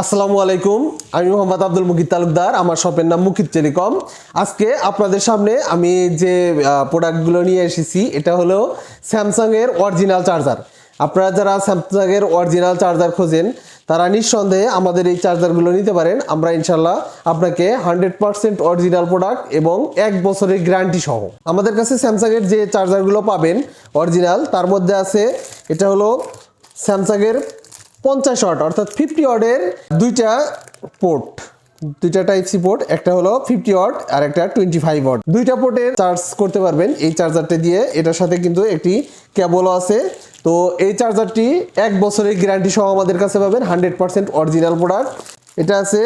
আসসালামু আলাইকুম। আমি মোহাম্মদ আব্দুল মুকিত তালুকদার, আমার শপের নাম মুকিত টেলিকম। আজকে আপনাদের সামনে আমি যে প্রোডাক্টগুলো নিয়ে এসেছি, এটা হলো স্যামসাংয়ের অরিজিনাল চার্জার আপনারা যারা স্যামসাংয়ের অরিজিনাল চার্জার খোঁজেন, তারা নিঃসন্দেহে আমাদের এই চার্জারগুলো নিতে পারেন। আমরা ইনশাল্লাহ আপনাকে হান্ড্রেড পার্সেন্ট অরিজিনাল প্রোডাক্ট এবং এক বছরের গ্যারান্টি সহ। আমাদের কাছে স্যামসাংয়ের যে চার্জারগুলো পাবেন অরিজিনাল তার মধ্যে আছে, এটা হলো স্যামসাংয়ের পঞ্চাশ ওয়াট, অর্থাৎ ফিফটি ওয়াটের দুইটা পোর্ট দুইটা টাইপ সি পোর্ট একটা হলো ফিফটি ওয়াট আর একটা টোয়েন্টি ফাইভ ওয়াট। দুইটা পোর্টের চার্জ করতে পারবেন এই চার্জারটা দিয়ে। এটার সাথে কিন্তু একটি কেবলও আছে। তো এই চার্জারটি এক বছরের গ্যারান্টি সহ আমাদের কাছে পাবেন হান্ড্রেড পার্সেন্ট অরিজিনাল প্রোডাক্ট এটা আছে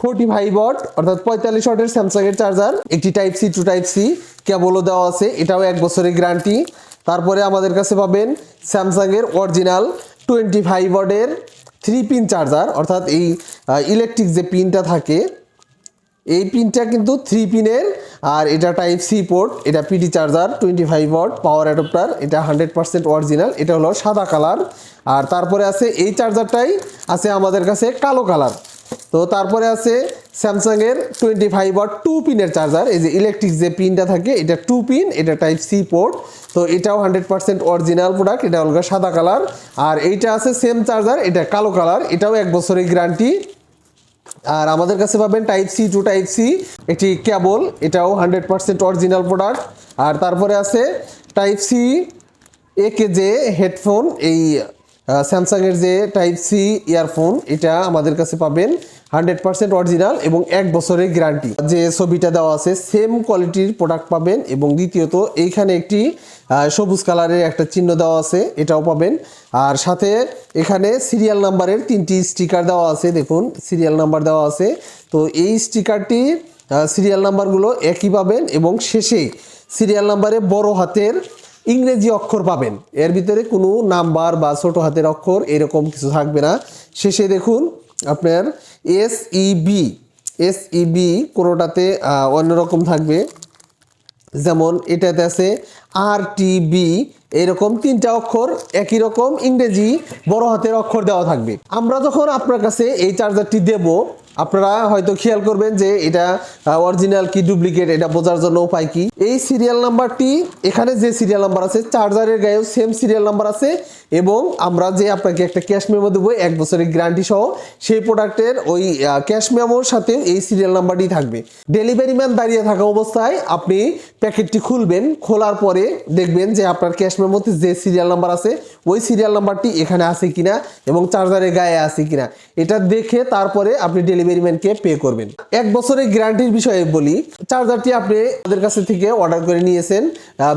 ফোর্টি ফাইভ ওয়াট, অর্থাৎ পঁয়তাল্লিশ ওয়াটের স্যামসাংয়ের চার্জার একটি type C to type C কেবলও দেওয়া আছে। এটাও এক বছরের গ্যারান্টি তারপরে আমাদের কাছে পাবেন স্যামসাংয়ের অরিজিনাল টোয়েন্টি ফাইভ ওয়ার্ডের থ্রি পিন চার্জার অর্থাৎ এই ইলেকট্রিক যে পিনটা থাকে, এই পিনটা কিন্তু থ্রি পিনের আর এটা টাইপ সি পোর্ট এটা PD charger twenty five watt power adapter এটা হান্ড্রেড পার্সেন্ট অরিজিনাল এটা হলো সাদা কালার আর তারপরে আছে এই চার্জারটাই আছে আমাদের কাছে কালো কালার তো তারপরে আছে স্যামসাংয়ের টোয়েন্টি ফাইভ ওয়াট টু পিনের চার্জার এই যে ইলেকট্রিক যে পিনটা থাকে, এটা টু পিন এটা টাইপ সি পোর্ট তো এটাও হান্ড্রেড পার্সেন্ট অরিজিনাল প্রোডাক্ট এটা অলগা সাদা কালার আর এইটা আছে সেম চার্জার এটা কালো কালার এটাও এক বছরের গ্যারান্টি আর আমাদের কাছে পাবেন type C to type C একটি কেবল এটাও হান্ড্রেড পার্সেন্ট অরিজিনাল প্রোডাক্ট আর তারপরে আছে টাইপ সি একে যে হেডফোন এই স্যামসাংয়ের যে টাইপ সি ইয়ারফোন, এটা আমাদের কাছে পাবেন হান্ড্রেড পার্সেন্ট অরিজিনাল এবং এক বছরের গ্যারান্টি। যে ছবিটা দেওয়া আছে, সেম কোয়ালিটির প্রোডাক্ট পাবেন এবং দ্বিতীয়ত, এইখানে একটি সবুজ কালারের একটা চিহ্ন দেওয়া আছে, এটাও পাবেন। আর সাথে এখানে সিরিয়াল নাম্বারের তিনটি স্টিকার দেওয়া আছে, দেখুন, সিরিয়াল নাম্বার দেওয়া আছে। তো এই স্টিকারটি সিরিয়াল নাম্বারগুলো একই পাবেন এবং শেষে সিরিয়াল নাম্বারে বড় হাতের ইংরেজি অক্ষর পাবেন। এর ভিতরে কোনো নাম্বার বা ছোট হাতের অক্ষর এরকম কিছু থাকবে না। শেষে দেখুন, আপনার S E B S EB কোনোটাতে অন্যরকম থাকবে। যেমন এটাতে আছে আর টি বি এরকম তিনটা অক্ষর একই রকম ইংরেজি বড় হাতের অক্ষর দেওয়া থাকবে। আমরা যখন আপনার কাছে এই চার্জারটি দেব, আপনারা হয়তো খেয়াল করবেন যে এটা অরিজিনাল কি ডুপ্লিকেট এটা বোঝার জন্য উপায় কি? এই সিরিয়াল নাম্বারটি এখানে যে সিরিয়াল নাম্বার আছে, চার্জারের গায়েও সেম সিরিয়াল নাম্বার আছে এবং আমরা যে আপনাকে একটা ক্যাশ মেমো দেবো, এক বছরের গ্যারান্টি সহ, সেই প্রোডাক্টের ওই ক্যাশ মেমোর সাথে এই সিরিয়াল নাম্বারটি থাকবে। ডেলিভারি ম্যান দাঁড়িয়ে থাকা অবস্থায় আপনি প্যাকেটটি খুলবেন, খোলার পরে দেখবেন যে আপনার ক্যাশ মেমোতে যে সিরিয়াল নাম্বার আছে, ওই সিরিয়াল নাম্বারটি এখানে আছে কিনা এবং চার্জারের গায়ে আছে কিনা, এটা দেখে তারপরে আপনি ডেলিভারি ম্যানকে পে করবেন। এক বছরের গ্যারান্টির বিষয়ে বলি চার্জারটি আপনি আমাদের কাছে থেকে অর্ডার করে নিয়েছেন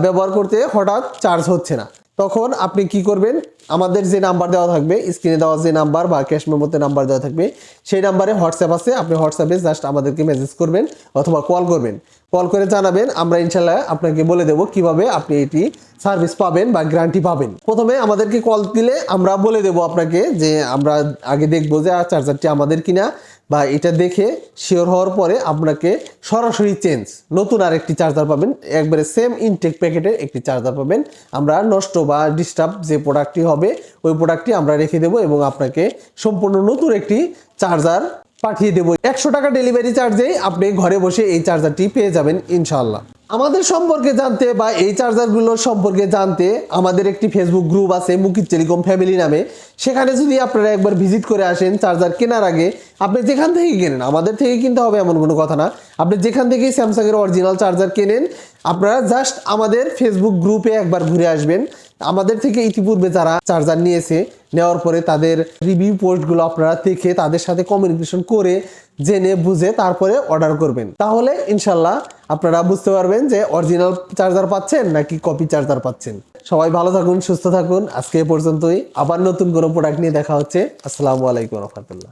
ব্যবহার করতে হঠাৎ চার্জ হচ্ছে না। তখন আপনি কি করবেন, আমাদের যে নাম্বার দেওয়া থাকবে স্ক্রিনে দেওয়া যে নাম্বার বা ক্যাশ মেমোতে নাম্বার দেওয়া থাকবে, সেই নাম্বারে হোয়াটসঅ্যাপ আছে, আপনি হোয়াটসঅ্যাপে জাস্ট আমাদেরকে মেসেজ করবেন অথবা কল করবেন। কল করে জানাবেন, আমরা ইনশাল্লাহ আপনাকে বলে দেবো কীভাবে আপনি এটি সার্ভিস পাবেন বা গ্যারান্টি পাবেন। প্রথমে আমাদেরকে কল দিলে আমরা বলে দেবো আপনাকে যে আমরা আগে দেখব যে চার্জারটি আমাদের কিনা বা এটা দেখে শিওর হওয়ার পরে আপনাকে সরাসরি চেঞ্জ, নতুন আর একটি চার্জার পাবেন। একবারে সেম ইনটেক প্যাকেটের একটি চার্জার পাবেন। আমরা নষ্ট বা ডিস্টার্ব যে প্রোডাক্টটি হবে, ওই প্রোডাক্টটি আমরা রেখে দেবো এবং আপনাকে সম্পূর্ণ নতুন একটি চার্জার পাঠিয়ে দেবো। একশো টাকা ডেলিভারি চার্জেই আপনি ঘরে বসে এই চার্জারটি পেয়ে যাবেন ইনশাল্লাহ আমাদের সম্পর্কে জানতে বা এই চার্জারগুলোর সম্পর্কে জানতে আমাদের একটি ফেসবুক গ্রুপ আছে, মুকিত টেলিকম ফ্যামিলি নামে। সেখানে যদি আপনারা একবার ভিজিট করে আসেন চার্জার কেনার আগে, আপনি যেখান থেকে কেনেন, আমাদের থেকে কিনতে হবে এমন কোনো কথা না। আপনি যেখান থেকেই স্যামসাংয়ের অরিজিনাল চার্জার কেনেন, আপনারা জাস্ট আমাদের ফেসবুক গ্রুপে একবার ঘুরে আসবেন। আমাদের থেকে ইতিপূর্বে যারা চার্জার নিয়েছে, নেওয়ার পরে তাদের রিভিউ পোস্টগুলো আপনারা দেখে তাদের সাথে কমিউনিকেশন করে জেনে বুঝে তারপরে অর্ডার করবেন। তাহলে ইনশাল্লাহ আপনারা বুঝতে পারবেন যে অরিজিনাল চার্জার পাচ্ছেন নাকি কপি চার্জার পাচ্ছেন। সবাই ভালো থাকুন, সুস্থ থাকুন। আজকে এ পর্যন্তই। আবার নতুন কোনো প্রোডাক্ট নিয়ে দেখা হচ্ছে। আসসালামু আলাইকুম রহমতুল্লাহ।